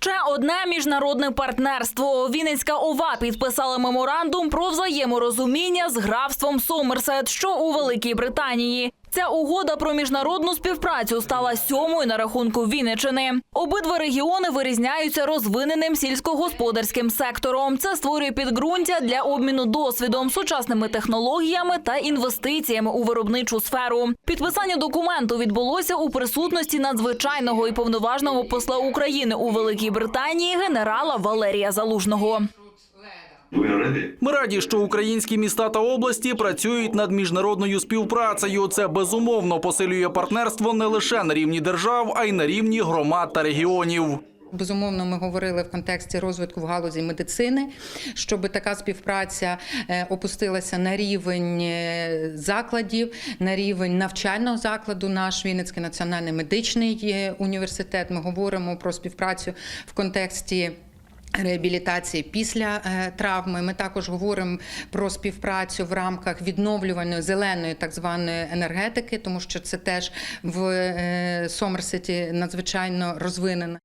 Ще одне міжнародне партнерство. Вінницька ОВА підписала меморандум про взаєморозуміння з графством Сомерсет, що у Великій Британії. Ця угода про міжнародну співпрацю стала сьомою на рахунку Вінничини. Обидва регіони вирізняються розвиненим сільськогосподарським сектором. Це створює підґрунтя для обміну досвідом, сучасними технологіями та інвестиціями у виробничу сферу. Підписання документу відбулося у присутності надзвичайного і повноважного посла України у Великій Британії генерала Валерія Залужного. Ми раді, що українські міста та області працюють над міжнародною співпрацею. Це безумовно посилює партнерство не лише на рівні держав, а й на рівні громад та регіонів. Безумовно, ми говорили в контексті розвитку в галузі медицини, щоб така співпраця е, опустилася на рівень е, закладів, на рівень навчального закладу. Наш Вінницький національний медичний е, університет. Ми говоримо про співпрацю в контексті. Реабілітації після е, травми ми також говоримо про співпрацю в рамках відновлюваної зеленої так званої енергетики, тому що це теж в Сомерсеті надзвичайно розвинено.